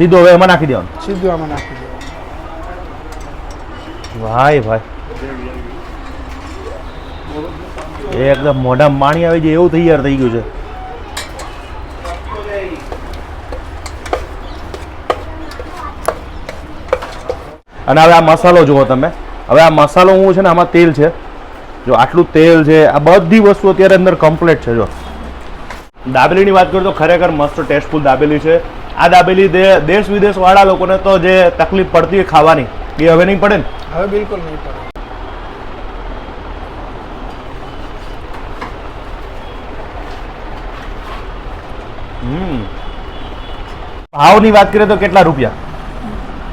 સીધું હવે એમાં નાખી દેવાનું. સીધો આમાં નાખી દેવાનું. ભાઈ ભાઈ. એ એકદમ મોઢા માણી આવી જાય એવું તૈયાર થઈ ગયું છે. અને હવે આ મસાલો જુઓ તમે. હવે આ મસાલો હું છે ને આમાં તેલ છે. જો આટલું તેલ છે આ બધી વસ્તુ અત્યારે અંદર કમ્પ્લીટ છે જો. દાબેલીની વાત કરું તો ખરેખર મસ્ત ટેસ્ટફુલ દાબેલી છે. આ દાબેલી દેશ વિદેશ વાળા લોકોને તો જે તકલીફ પડતી હોય ખાવાની. એ હવે નહીં પડે ને? હવે બિલકુલ નહીં પડે. ભાવની વાત કરીએ તો કેટલા રૂપિયા?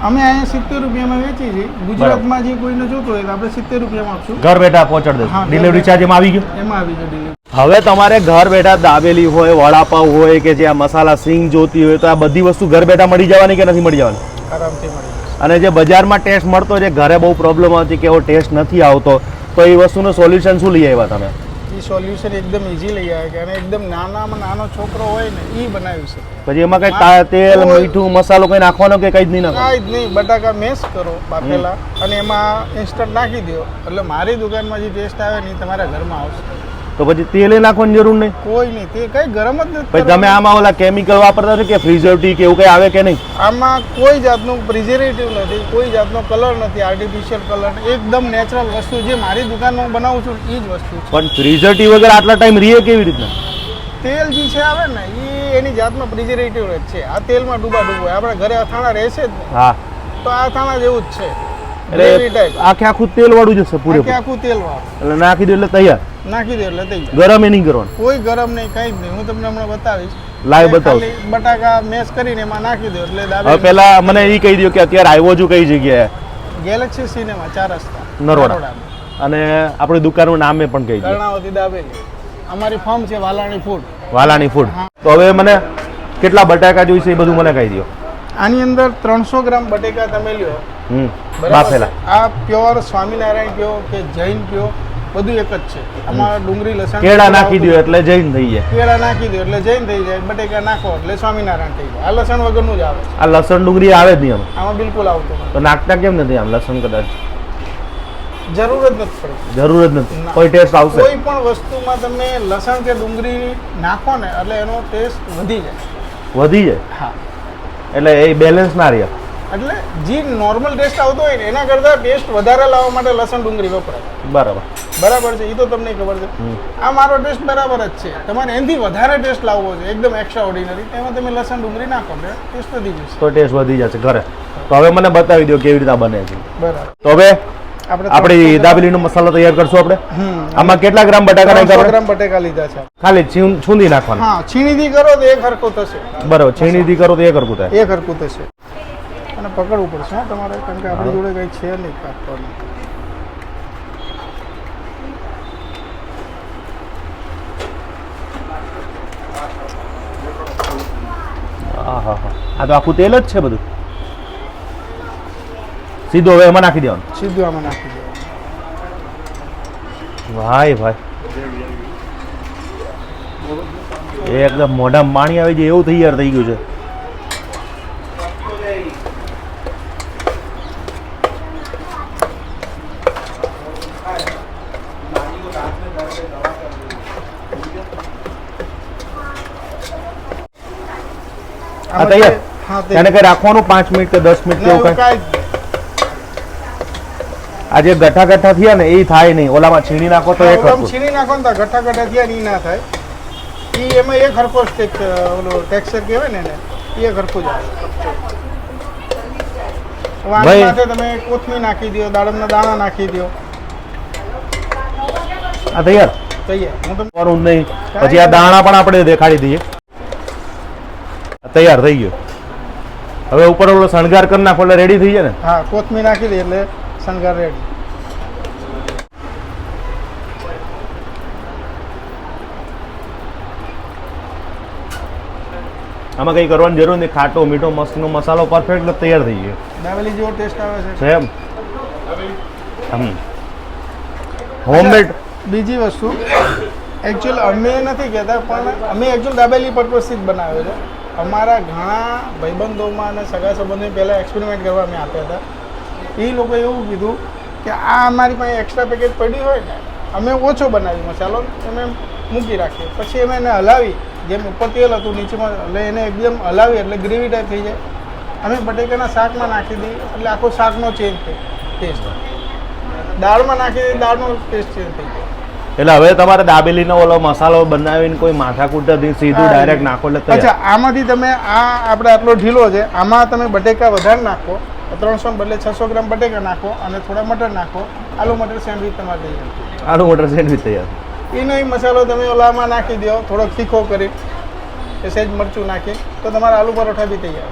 અમે અહીંયા સિત્તેર રૂપિયામાં વેચીએ છીએ. ગુજરાતમાં જે કોઈને જોતો હોય તો આપણે સિત્તેર રૂપિયામાં આપશું. ઘર બેઠા પહોંચાડી હા, ડિલિવરી. ચાર્જ એમાં આવી ગયો? એમાં આવી ગયો ડિલિવરી હવે તમારે ઘર બેઠા દાબેલી હોય વડાપાવ હોય કે જે આ મસાલા સિંગ જોતી હોય તો આ બધી વસ્તુ ઘર બેઠા મળી જવાની કે નથી મળી જવાની? આરામથી મળી અને જે બજારમાં ટેસ્ટ મળતો છે ઘરે બહુ પ્રોબ્લેમ હતી કે એવો ટેસ્ટ નથી આવતો તો એ વસ્તુનું સોલ્યુશન શું લઈ આવ્યા તમે? એ સોલ્યુશન એકદમ ઇઝી લઈ આવે કે અને એકદમ નાનામાં નાનો છોકરો હોય ને એ બનાવી શકે. પછી એમાં કઈ તેલ મીઠું મસાલો કઈ નાખવાનો કે કઈ જ નહીં નાખવાનો? કાંઈ જ નહીં બટાકા મેશ કરો બાફેલા અને એમાં ઇન્સ્ટન્ટ નાખી દો એટલે મારી દુકાનમાં જે ટેસ્ટ આવે ને એ તમારા ઘરમાં આવશે. તો પછી તેલે નાખવાની જરૂર નહીં. કોઈ નહીં તે કઈ ગરમ જ નથી પછી તમે આમાં ઓલા કેમિકલ વાપરતા છો કે પ્રિઝર્વેટિવ કે એવું કઈ આવે કે નહીં? આમાં કોઈ જાતનું પ્રિઝર્વેટિવ નથી કોઈ જાતનો કલર નથી આર્ટિફિશિયલ કલર એકદમ નેચરલ વસ્તુ જે મારી દુકાનમાં હું બનાવું છું એ જ વસ્તુ છે. પણ પ્રિઝર્વેટિવ વગર આટલા ટાઈમ રીએ કેવી રીતના? તેલ જે છે આવે ને એ એની જાતમાં પ્રિઝર્વેટિવ જ છે. આ તેલમાં ડૂબા ડૂબો આપણે ઘરે અથાણા રહેશે જ હા. તો આ અથાણા જેવું જ છે. એટલે આખે આખું તેલ વાળું આખે પૂરેપૂરું. આખું તેલ વાળું એટલે નાખી દો એટલે તૈયાર. નાખી દે એટલે તૈયાર. ગરમ એ નહીં કરવાનું. કોઈ ગરમ નહીં કઈ જ નહીં. હું તમને હમણાં બતાવીશ. લાઈવ બતાવું. બટાકા મેશ કરીને એમાં નાખી દો એટલે હવે પેલા મને એ કહી દો કે અત્યારે આવ્યો છું કઈ જગ્યાએ? ગેલેક્સી સિનેમા ચાર રસ્તા. નરોડા. અને આપણી દુકાનનું નામે પણ કહી દો કર્ણાવતી દાબેલી. અમારી ફોર્મ છે વાલાણી ફૂડ વાલાણી ફૂડ તો હવે મને કેટલા બટાકા જોઈશે એ બધું મને કહી દો આની અંદર ત્રણસો ગ્રામ બટેકા તમે લ્યો. બાફેલા? આ પ્યોર સ્વામિનારાયણ કયો કે જૈન કયો બધું એક જ છે. આમાં ડુંગળી લસણ કેળા નાખી દો એટલે જૈન થઈ જાય. કેળા નાખી દો એટલે જૈન થઈ જાય. બટેકા નાખો એટલે સ્વામિનારાયણ થઈ જાય. આ લસણ વગરનું જ આવે આ લસણ ડુંગળી આવે જ નહીં આમાં. આમાં બિલકુલ આવતું તો નાખતા કેમ નથી આમ લસણ કદાચ? જરૂર જ નથી પડતી. જરૂર જ નથી. કોઈ ટેસ્ટ આવશે? કોઈ પણ વસ્તુમાં તમે લસણ કે ડુંગળી નાખો ને એટલે એનો ટેસ્ટ વધી જાય. વધી જાય? હા. એટલે એ બેલેન્સ ના રહે. એટલે જે નોર્મલ ટેસ્ટ આવતો હોય ને એના કરતાં ટેસ્ટ વધારે લાવવા માટે લસણ ડુંગળી વપરાય. બરાબર. બરાબર છે? એ તો તમને ખબર છે. આ મારો ટેસ્ટ બરાબર જ છે. તમારે એનાથી વધારે ટેસ્ટ લાવવો છે એકદમ એક્સ્ટ્રા ઓર્ડિનરી તેમાં તમે લસણ ડુંગળી નાખો એટલે ટેસ્ટ વધી જશે. તો ટેસ્ટ વધી જશે ઘરે. તો હવે મને બતાવી દો કેવી રીતે બને છે. બરાબર. તો હવે આપણે આપણી દાબેલીનો મસાલો તૈયાર કરશું આપણે. આમાં કેટલા ગ્રામ બટાકા નાખ્યા ગ્રામ બટેકા લીધા છે. ખાલી છૂંદી નાખવાના. હા છીણીથી કરો તો એક હરખો થશે. બરાબર છીણીથી કરો તો એક કરવું થાય. એક હરખું થશે. પકડવું પડશે હા તમારે કારણ કે આપણી જોડે કંઈ છે નહીં કાપવાનું આ તો આખું તેલ જ છે બધું. સીધું હવે એમાં નાખી દેવાનું. સીધું આમાં નાખી દેવાનું. ભાઈ ભાઈ. એકદમ મોઢા માણી આવી જાય એવું તૈયાર થઈ ગયું છે. તૈયાર? કઈ- હા તેને કઈ રાખવાનું? પાંચ મિનિટ કે દસ મિનિટ ના, કેવું એવું કઈ? કાંઈ જ આ જે ગઠ્ઠા ગઠ્ઠા થયા ને એ થાય નહીં. ઓલામાં છીણી નાખો તો એક આમ હતું છીણી નાખો ને તો ગઠ્ઠા ગઠ્ઠા થયા ને ઈ ના થાય. ઈ એમાં એક હરખો સ્ટેક ઓલો ટેક્સચર કહેવાય ને એને એ એક હરખું જ આવે. હવે આની ભાઈ. સાથે તમે કોથમી નાખી દો દાડમના દાણા નાખી દો આ તૈયાર? તૈયાર. હું તમને કરવાનું જ નહીં પછી આ દાણા પણ આપણે દેખાડી દઈએ. આ તૈયાર થઈ ગયો. હવે ઉપર ઓલો શણગાર કરી નાખો એટલે રેડી થઈ જાય ને? હા કોથમી નાખી દે એટલે શણગાર રેડી આમાં કંઈ કરવાની જરૂર નથી. ખાટો મીઠો મસ્તનો મસાલો પરફેક્ટ તૈયાર થઈ ગયો. દાબેલી જેવો ટેસ્ટ આવે છે. એમ હમ. હોમમેડ બીજી વસ્તુ. એકચ્યુઅલ અમે નથી કહેતા પણ અમે એકચ્યુઅલ દાબેલી પર્પઝથી જ બનાવ્યો છે. અમારા ઘણા ભાઈબંધોમાં અને સગા સંબંધો પહેલાં એક્સપેરિમેન્ટ કરવા અમે આપ્યા હતા. એ લોકોએ એવું કીધું કે આ અમારી પાસે એક્સ્ટ્રા પેકેજ પડ્યું હોય ને, અમે ઓછો બનાવી મસાલો અમે મૂકી રાખીએ. પછી અમે એને હલાવી, જેમ ઉપર તેલ હતું, નીચેમાં એટલે એને એકદમ હલાવી, એટલે ગ્રેવી ટાઈપ થઈ જાય. અમે બટેકાના શાકમાં નાખી દઈએ, એટલે આખો શાકનો ચેન્જ થાય ટેસ્ટ દાળમાં નાખી દઈએ, દાળનો ટેસ્ટ ચેન્જ થઈ જાય. એટલે હવે તમારે દાબેલીનો ઓલો મસાલો બનાવીને કોઈ માથાકૂટ નથી સીધું ડાયરેક્ટ નાખો એટલે અચ્છા આમાંથી તમે આ આપણે આટલો ઢીલો છે આમાં તમે બટેકા વધારે નાખો ત્રણસો બદલે છસો ગ્રામ બટેકા નાખો અને થોડા મટર નાખો આલુ મટર સેન્ડવિચ તમારે તૈયાર આલુ મટર સેન્ડવિચ તૈયાર. એનો એ મસાલો તમે ઓલામાં નાખી દો થોડોક તીખો કરી કે સહેજ મરચું નાખી તો તમારા આલુ પરોઠા બી તૈયાર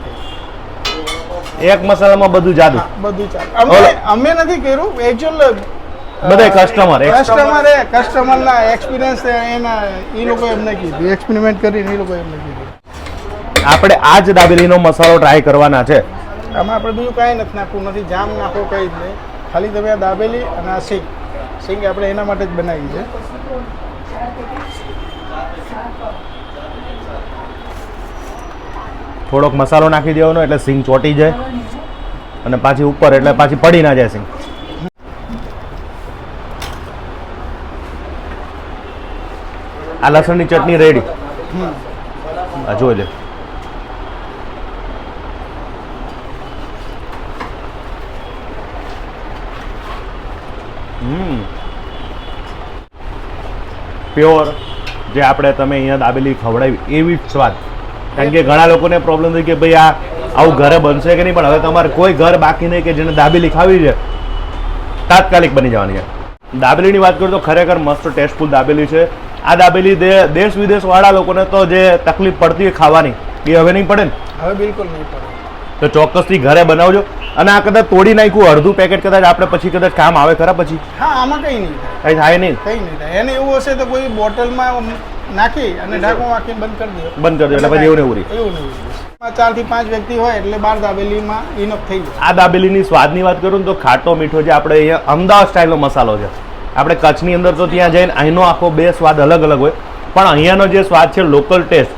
થઈ એક મસાલામાં બધું જાદુ બધું ચાલે અમે અમે નથી કર્યું એકચ્યુઅલ બધાય કસ્ટમર કસ્ટમર કસ્ટમરે કસ્ટમરના એક્સપિરિયન્સ એના એ લોકો એમને કીધું. એક્સપેરિમેન્ટ કરીને એ લોકો એમને કીધું. આપણે આ જ દાબેલીનો મસાલો ટ્રાય કરવાના છે. આમાં આપણે બીજું કાંઈ નથી નાખવું નથી જામ નાખો કંઈ જ નહીં. ખાલી તમે આ દાબેલી અને આ સિંગ. સિંગ આપણે એના માટે જ બનાવી છે થોડોક મસાલો નાખી દેવાનો એટલે સિંગ ચોટી જાય. અને પાછી ઉપર એટલે પાછી પડી ના જાય સિંગ. આ લસણની ચટણી રેડી આ જોઈ લે. પ્યોર જે આપણે તમે અહીંયા દાબેલી ખવડાવી એવી જ સ્વાદ. કારણ કે ઘણા લોકોને પ્રોબ્લેમ થઈ કે ભાઈ આ આવું ઘરે બનશે કે નહીં પણ હવે તમારે કોઈ ઘર બાકી નહીં કે જેને દાબેલી ખાવી છે તાત્કાલિક બની જવાની છે. દાબેલીની વાત કરું તો ખરેખર મસ્ત ટેસ્ટફુલ દાબેલી છે. આ દાબેલી દેશ વિદેશવાળા લોકોને તો જે તકલીફ પડતી હોય ખાવાની એ હવે નહીં પડે ને? હવે બિલકુલ નહીં પડે. તો ચોક્કસથી ઘરે બનાવજો. અને આ કદાચ તોડી નાખ્યું અડધું પેકેટ કદાચ આપણે પછી કદાચ કામ આવે ખરા પછી? હા આમાં કંઈ નહીં થાય. થાય નહીં? કંઈ નહીં થાય. એને એવું હશે તો કોઈ બોટલમાં નાખી અને ઢાંકણ વાંકીને બંધ કરી દો. બંધ કરી દો એટલે પછી એવું એવું રહી. એવું નહીં ચાર ચારથી પાંચ વ્યક્તિ હોય એટલે બાર દાબેલીમાં ઇનફ થઈ જાય. આ દાબેલીની સ્વાદની વાત કરું તો ખાટો મીઠો જે આપણે અહીંયા અમદાવાદ સ્ટાઇલનો મસાલો છે. આપણે કચ્છની અંદર તો ત્યાં જઈને અહીંનો આખો બે સ્વાદ અલગ અલગ હોય. પણ અહીંયાનો જે સ્વાદ છે લોકલ ટેસ્ટ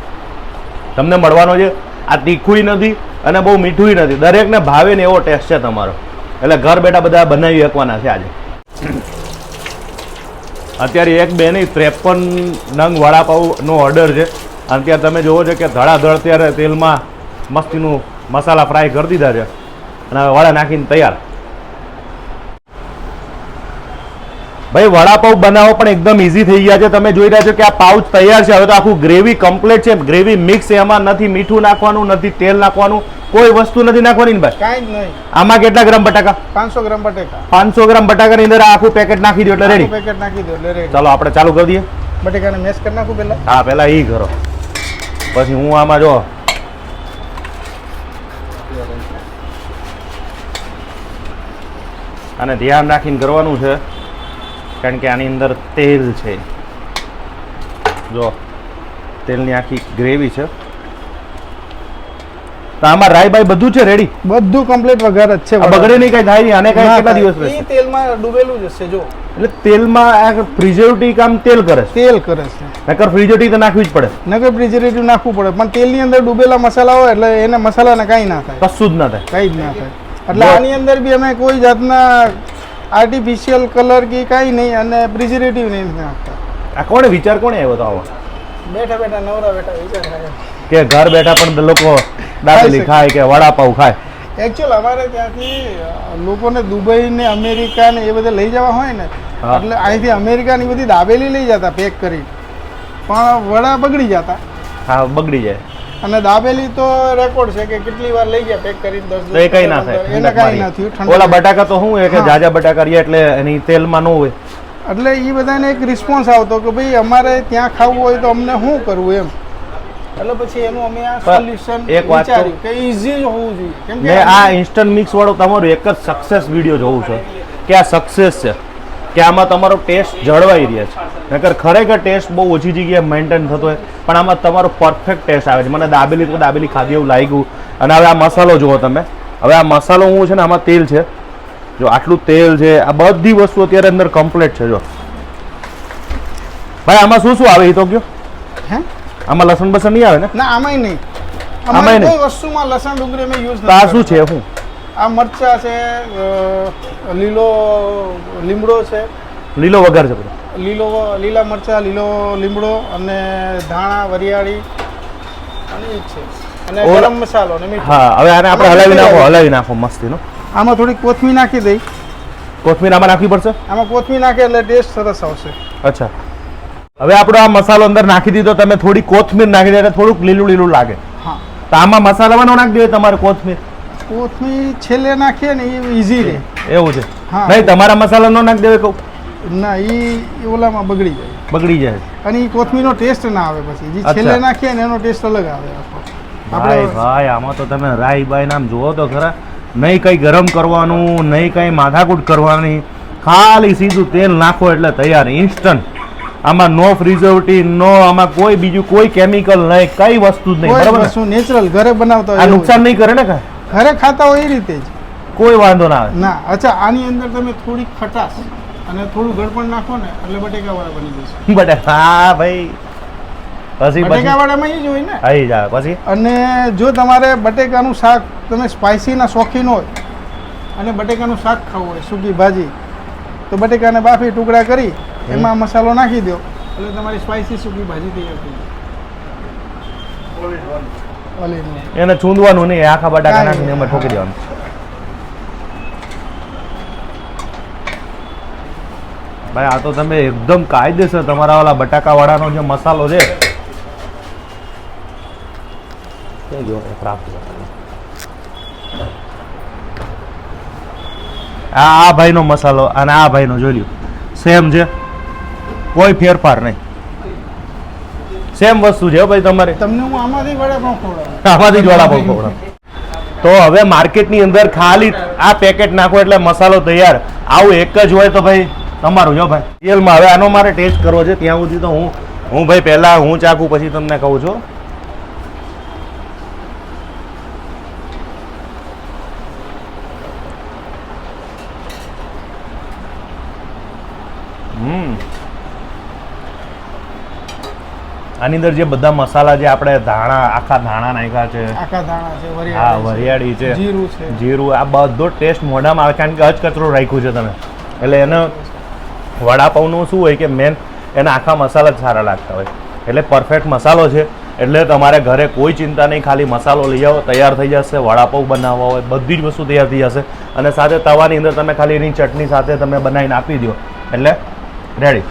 તમને મળવાનો છે. આ તીખુંય નથી અને બહુ મીઠુંય નથી. દરેકને ભાવે ને એવો ટેસ્ટ છે તમારો. એટલે ઘર બેઠા બધા બનાવી શકવાના છે આજે. અત્યારે એક બે નહીં, ત્રેપન નંગ વડાપાઉનો ઓર્ડર છે. અને ત્યાં તમે જોવો છો કે ધડાધડ ત્યારે તેલમાં મસ્તીનું મસાલા ફ્રાય કરી દીધા છે. અને વડા નાખીને તૈયાર. ભાઈ વડાપાવ બનાવો પણ એકદમ ઇઝી થઈ ગયા છે. તમે જોઈ રહ્યા છો કે આ પાઉચ તૈયાર છે. હવે તો આખું ગ્રેવી કમ્પ્લીટ છે. ગ્રેવી મિક્સ એમાં નથી મીઠું નાખવાનું નથી તેલ નાખવાનું. કોઈ વસ્તુ નથી નાખવાની ભાઈ? કાંઈ નહીં. આમાં કેટલા ગ્રામ બટાકા? પાંચસો ગ્રામ બટાકા. પાંચસો ગ્રામ બટાકાની અંદર આખું પેકેટ નાખી દો એટલે રેડી પેકેટ નાખી દો એટલે રેડી ચાલો આપણે ચાલુ કરી દઈએ. બટેકાને મેશ કરી નાખું પહેલા. હા પહેલા એ કરો. પછી હું આમાં જો અને ધ્યાન રાખીને કરવાનું છે. કારણ કે આની અંદર તેલ છે. જો તેલની આખી ગ્રેવી છે. તો આમાં રાઈ બાઈ બધું છે રેડી બધું કમ્પ્લીટ વઘાર જ છે બગડે નહીં કઈ થાય નહીં આને કઈ કેટલા દિવસ રહેશે? તેલમાં ડૂબેલું જ હશે જો. એટલે તેલમાં આ પ્રિઝર્વેટિવ કામ તેલ કરે છે. તેલ કરે છે. નકર પ્રિઝર્વેટિવ તો નાખવી જ પડે. નકર પ્રિઝર્વેટિવ નાખવું પડે પણ તેલની અંદર ડૂબેલા મસાલા હોય એટલે એને મસાલાને કાંઈ ના થાય. કશું જ ના થાય. કંઈ જ ના થાય. એટલે આની અંદર બી અમે કોઈ જાતના આર્ટિફિશિયલ કલર કે કાંઈ નહીં અને પ્રિઝર્વેટિવ નહીં નાખતા આ કોણે વિચાર કોણે આવ્યો તો આવો? બેઠા બેઠા નવરા બેઠા વિચાર કે ઘર બેઠા પણ લોકો દાબેલી ખાય કે વડાપાઉં ખાય. એકચ્યુઅલ અમારે ત્યાંથી લોકોને દુબઈ ને અમેરિકા ને એ બધે લઈ જવા હોય ને એટલે અહીંથી અમેરિકાની બધી દાબેલી લઈ જતા પેક કરી પણ વડા બગડી જતા. હા બગડી જાય. અને દાબેલી તો રેકોર્ડ છે કે કેટલી વાર લઈ ગયા પેક કરીને દસ એ કઈ ના થાય એને કઈ. ના થયું ઓલા બટાકા તો શું હોય કે જાજા બટાકા રહ્યા એટલે એની તેલમાં ન હોય. એટલે એ બધાને એક રિસ્પોન્સ આવતો કે ભાઈ અમારે ત્યાં ખાવું હોય તો અમને શું કરવું એમ. એટલે પછી એનું અમે આ સોલ્યુશન એક વાત કે ઈઝી જ હોવું જોઈએ. કેમ કે આ ઇન્સ્ટન્ટ મિક્સ વાળો તમારું એક જ સક્સેસ વીડિયો જોઉં છું કે આ સક્સેસ છે. કે આમાં તમારો ટેસ્ટ જળવાઈ રહે છે. નકર ખરેખર ટેસ્ટ બહુ ઓછી જગ્યાએ મેન્ટેન થતો હોય પણ આમાં તમારો પરફેક્ટ ટેસ્ટ આવે છે. મને દાબેલી તો દાબેલી ખાધી એવું લાગ્યું. અને હવે આ મસાલો જુઓ તમે. હવે આ મસાલો હું છે ને આમાં તેલ છે. જો આટલું તેલ છે આ બધી વસ્તુ અત્યારે અંદર કમ્પ્લીટ છે જો. ભાઈ આમાં શું શું આવે એ તો કયો? હે? આમાં લસણ બસણ નહીં આવે ને? ના આમાંય નહીં. આમાંય નહીં? વસ્તુમાં લસણ ડુંગળી અમે યુઝ આ શું છે શું આ મરચા છે લીલો લીમડો છે. લીલો વઘાર છે બધો? લીલો લીલા મરચા લીલો લીમડો અને ધાણા વરિયાળી અને છે. અને ગરમ મસાલો ને મીઠું. હા હવે આને આપણે હલાવી નાખો હલાવી નાખો મસ્તીનો. આમાં થોડી કોથમીર નાખી દઈ. કોથમીર આમાં નાખવી પડશે? આમાં કોથમીર નાખે એટલે ટેસ્ટ સરસ આવશે. અચ્છા. હવે આપણો આ મસાલો અંદર નાખી દીધો તમે થોડી કોથમીર નાખી દે એટલે થોડુંક લીલું લીલું લાગે. હા. તો આમાં મસાલામાં નાખી દઈએ તમારે કોથમીર. કોથમીર છેલ્લે નાખીએ ને એ ઈઝી રહે. એવું છે. હા. નહીં તમારા મસાલા નો નાખી દેવે કહું ના એ ઓલામાં બગડી જાય. બગડી જાય. અને એ કોથમીરનો ટેસ્ટ ના આવે પછી. જે છેલ્લે નાખીએ ને એનો ટેસ્ટ અલગ આવે. ભાઈ ભાઈ આમાં તો તમે રાઈ બાઈ નામ જુઓ તો ખરા. નહીં કંઈ ગરમ કરવાનું નહીં કંઈ માથાકૂટ કરવાની. ખાલી સીધું તેલ નાખો એટલે તૈયાર ઇન્સ્ટન્ટ આમાં નો પ્રિઝર્વેટિવ નો આમાં કોઈ બીજું કોઈ કેમિકલ નહીં કઈ વસ્તુ જ નહીં બરાબર શું નેચરલ ઘરે બનાવતા. નુકસાન નહીં કરે ને કાંઈ? ઘરે ખાતા હોય એ રીતે જ. કોઈ વાંધો ના આવે. ના અચ્છા આની અંદર તમે થોડીક ખટાશ અને થોડું ગળપણ નાખો ને એટલે બટેકાવાળા બની જશે. બટેકા હા ભાઈ. પછી બટેકાવાળામાં એ જ હોય ને? આવી. જાય પછી? અને જો તમારે બટેકાનું શાક તમે સ્પાઇસીના શોખીન હોય અને બટેકાનું શાક ખાવું હોય સૂકી ભાજી તો બટેકાને બાફી ટુકડા કરી એમાં મસાલો નાખી દો એટલે તમારી સ્પાઇસી સૂકી ભાજી તૈયાર થઈ જાય. એને ચૂંદવાનું નહીં આખા બટાકા નાખીને એમાં. ઠોકી દેવાનું. ભાઈ આ તો તમે એકદમ કાયદેસર તમારા ઓલા બટાકા વાળાનો જે મસાલો છે. આ આ ભાઈનો મસાલો અને આ ભાઈનો જોઈ લ્યો. સેમ છે. કોઈ ફેરફાર નહીં. સેમ વસ્તુ છે ભાઈ તમારે? તમને હું આમાંથી વડાપાઉં ખવડાવું. આમાંથી જ વડાપાઉં ખવડાવું. તો હવે માર્કેટની અંદર ખાલી આ પેકેટ નાખો એટલે મસાલો તૈયાર. આવું એક જ હોય તો ભાઈ તમારું જો ભાઈ. તેલમાં હવે આનો મારે ટેસ્ટ કરવો છે ત્યાં સુધી તો હું હું ભાઈ પહેલાં હું ચાખું પછી તમને કહું છું હમ આની અંદર જે બધા મસાલા જે આપણે ધાણા આખા ધાણા નાખ્યા છે. આખા ધાણા છે હા વરિયાળી વરિયાળી છે જીરું છે. જીરું આ બધો ટેસ્ટ મોઢામાં આવે કારણ કે અજકચરો રાખ્યું છે તમે. એટલે એને વડાપાઉંનું શું હોય કે મેન એના આખા મસાલા જ સારા લાગતા હોય. એટલે પરફેક્ટ મસાલો છે. એટલે તમારે ઘરે કોઈ ચિંતા નહીં ખાલી મસાલો લઈ આવો તૈયાર થઈ જશે વડાપાઉં બનાવવા હોય બધી જ વસ્તુ તૈયાર થઈ જશે. અને સાથે તવાની અંદર તમે ખાલી એની ચટણી સાથે તમે બનાવીને આપી દો એટલે રેડી.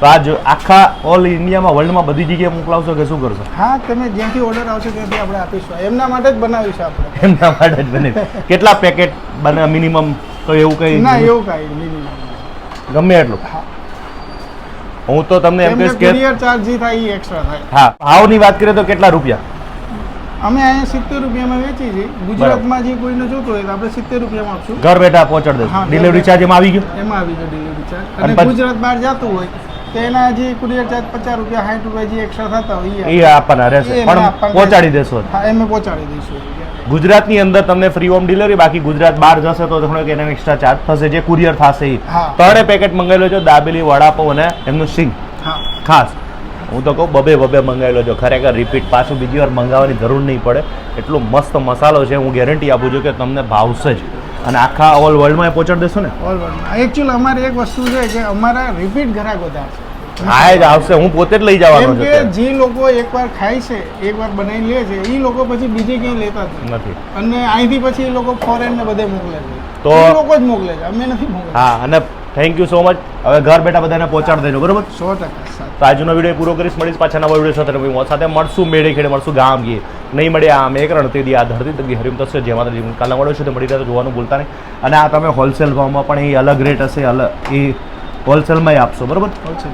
તો આજ આખા ઓલ ઇન્ડિયામાં વર્લ્ડમાં બધી જગ્યાએ મોકલાવશો કે શું કરશો? હા તમે જ્યાંથી ઓર્ડર આવશે ત્યાંથી આપણે આપીશું. એમના માટે જ બનાવ્યું આપણે. એમના માટે જ બને કેટલા પેકેટ બને મિનિમમ તો એવું કંઈ? ના એવું કાંઈ મિનિમમ ગમે એટલું. હું. તો તમને એમ કહીશ કે charge જે થાય એ એક્સ્ટ્રા થાય. હા ભાવની વાત કરીએ તો કેટલા રૂપિયા? અમે અહીંયા સિત્તેર રૂપિયામાં વેચીએ છીએ. ગુજરાતમાં જે કોઈને જોતો હોય તો આપણે સિત્તેર રૂપિયામાં આપશું. ઘર બેઠા પહોંચાડી દેશો ડિલિવરી. ચાર્જ એમાં આવી ગયો? એમાં આવી ગયો ડિલિવરી ચાર્જ અને ગુજરાત બહાર જતું હોય. તો એના જે કુરિયર ચાર્જ પચાસ રૂપિયા સાઠ રૂપિયા જે એક્સ્ટ્રા થતા હોય એ આપવાના રહેશે. પણ પહોંચાડી દેશો. હા એમ પહોંચાડી દઈશું ગુજરાતની અંદર તમને ફ્રી હોમ ડિલિવરી બાકી ગુજરાત બહાર જશે તો થોડોક એનો એક્સ્ટ્રા ચાર્જ થશે જે કુરિયર થશે એ. ત્રણે પેકેટ મંગાવેલો છે દાબેલી વડાપાઉં અને એમનું સિંગ ખાસ. હું તો કહું બબે બબે મંગાવી છો. ખરેખર રિપીટ પાછું બીજી વાર મંગાવવાની જરૂર નહીં પડે. એટલો મસ્ત મસાલો છે હું ગેરંટી આપું છું કે તમને ભાવશે જ. અને આખા ઓલ વર્લ્ડમાં એ પહોંચાડી દેશો ને? ઓલ એકચ્યુઅલી અમારે એક વસ્તુ છે કે અમારા રિપીટ ગ્રાહક વધારે છે. હા જ આવશે. હું પોતે જ લઈ જવાનો છું કે જે લોકો એકવાર ખાય છે એકવાર બનાવીને લે છે એ લોકો પછી બીજે ક્યાંય લેતા નથી. અને અહીંથી પછી એ લોકો ફોરેન ને બધે મોકલે છે. તો- લોકો જ મોકલે છે. અમે નથી મોકલે હા અને થેન્ક યુ સો મચ હવે ઘર બેઠા બધાને પહોંચાડી દેજો બરોબર? સો ટકા. તો આજનો વીડિયો પૂરો કરીશ. મળીશ પાછા નવા વીડિયો સાથે. સાથે મળશું મેળે ખેડે મળશું ગામ ગીએ નહીં મળે આમ એક રણતી આ ધરતી તકદી હરિમ થશે જેમાં કાલના મળ્યો છે તો મળી રહ્યા જોવાનું ભૂલતા નહીં અને આ તમે હોલસેલ ભાવમાં પણ એ અલગ રેટ હશે અલગ એ હોલસેલમાં આપશો, બરાબર ઓછું.